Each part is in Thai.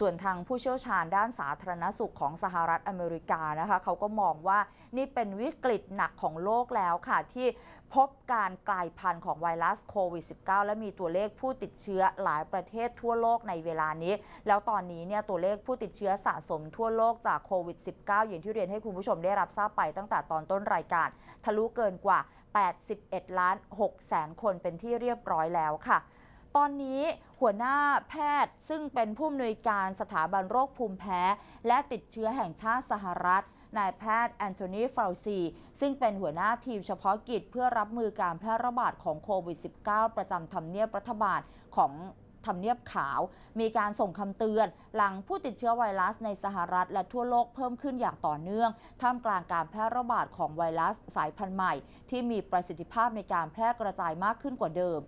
ส่วนทางผู้เชี่ยวชาญด้านสาธารณสุขของสหรัฐอเมริกานะคะเขาก็มองว่านี่เป็นวิกฤตหนักของโลกแล้วค่ะ ที่พบการกลายพันธุ์ของไวรัสโควิด -19 และมีตัวเลขผู้ติดเชื้อหลายประเทศทั่วโลกในเวลานี้ แล้วตอนนี้เนี่ยตัวเลขผู้ติดเชื้อสะสมทั่วโลกจากโควิด -19 อย่างที่เรียนให้คุณผู้ชมได้รับทราบไปตั้งแต่ตอนต้นรายการ ทะลุเกินกว่า 81 ล้าน6แสนคนเป็นที่เรียบร้อยแล้วค่ะ ตอนนี้หัวหน้าแพทย์ซึ่งเป็นผู้อำนวยการสถาบันโรคภูมิแพ้ และติดเชื้อแห่งชาติสหรัฐนายแพทย์แอนโทนีฟาวซีซึ่งเป็นหัวหน้าทีมเฉพาะกิจเพื่อรับมือการแพร่ระบาดของโควิด -19 ประจำทำเนียบรัฐบาลของทำเนียบขาว มีการส่งคำเตือน หลังผู้ติดเชื้อไวรัสในสหรัฐ และทั่วโลกเพิ่มขึ้นอย่างต่อเนื่อง ท่ามกลางการแพร่ระบาดของไวรัสสายพันธุ์ใหม่ ที่มีประสิทธิภาพในการแพร่กระจายมากขึ้นกว่าเดิม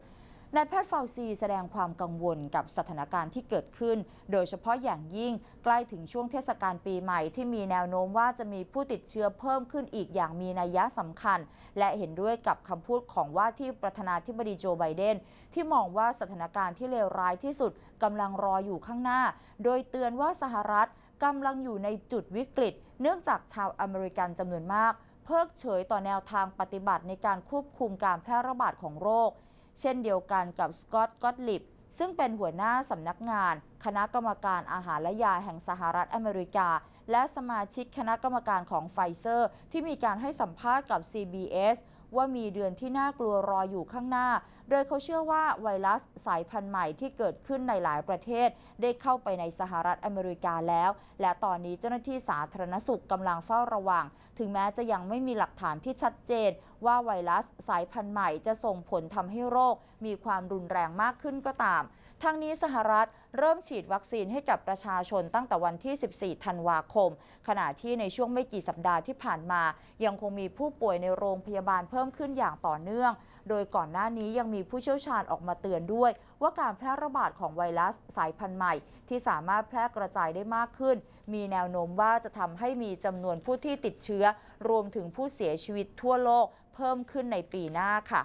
นายแพทย์ฟาวซีแสดงความกังวลกับสถานการณ์ที่เกิดขึ้น โดยเฉพาะอย่างยิ่งใกล้ถึงช่วงเทศกาลปีใหม่ที่มีแนวโน้มว่าจะมีผู้ติดเชื้อเพิ่มขึ้นอีกอย่างมีนัยยะสำคัญ และเห็นด้วยกับคำพูดของว่าที่ประธานาธิบดีโจไบเดน ที่มองว่าสถานการณ์ที่เลวร้ายที่สุดกำลังรออยู่ข้างหน้า โดยเตือนว่าสหรัฐกำลังอยู่ในจุดวิกฤต เนื่องจากชาวอเมริกันจำนวนมาก เพิกเฉยต่อแนวทางปฏิบัติในการควบคุมการแพร่ระบาดของโรค เช่นเดียวกันกับสกอตต์ก็ตลิบซึ่งเป็นหัวหน้าสำนักงาน คณะกรรมการอาหารและยาแห่งสหรัฐอเมริกา และสมาชิกคณะกรรมการของไฟเซอร์ ที่มีการให้สัมภาษณ์กับ CBS ว่ามีเดือนที่น่ากลัวรออยู่ข้างหน้า โดยเขาเชื่อว่าไวรัสสายพันธุ์ใหม่ที่เกิดขึ้นในหลายประเทศ ได้เข้าไปในสหรัฐอเมริกาแล้ว และตอนนี้เจ้าหน้าที่สาธารณสุขกำลังเฝ้าระวัง ถึงแม้จะยังไม่มีหลักฐานที่ชัดเจน ว่าไวรัสสายพันธุ์ใหม่จะส่งผลทำให้โรค มีความรุนแรงมากขึ้นก็ตาม ทั้งนี้สหรัฐ เริ่มฉีดวัคซีนให้กับประชาชนตั้งแต่วันที่ 14 ธันวาคม ขณะที่ในช่วงไม่กี่สัปดาห์ที่ผ่านมา ยังคงมีผู้ป่วยในโรงพยาบาลเพิ่มขึ้นอย่างต่อเนื่อง โดยก่อนหน้านี้ยังมีผู้เชี่ยวชาญออกมาเตือนด้วย ว่าการแพร่ระบาดของไวรัสสายพันธุ์ใหม่ ที่สามารถแพร่กระจายได้มากขึ้น มีแนวโน้มว่าจะทำให้มีจำนวนผู้ที่ติดเชื้อ รวมถึงผู้เสียชีวิตทั่วโลกเพิ่มขึ้นในปีหน้าค่ะ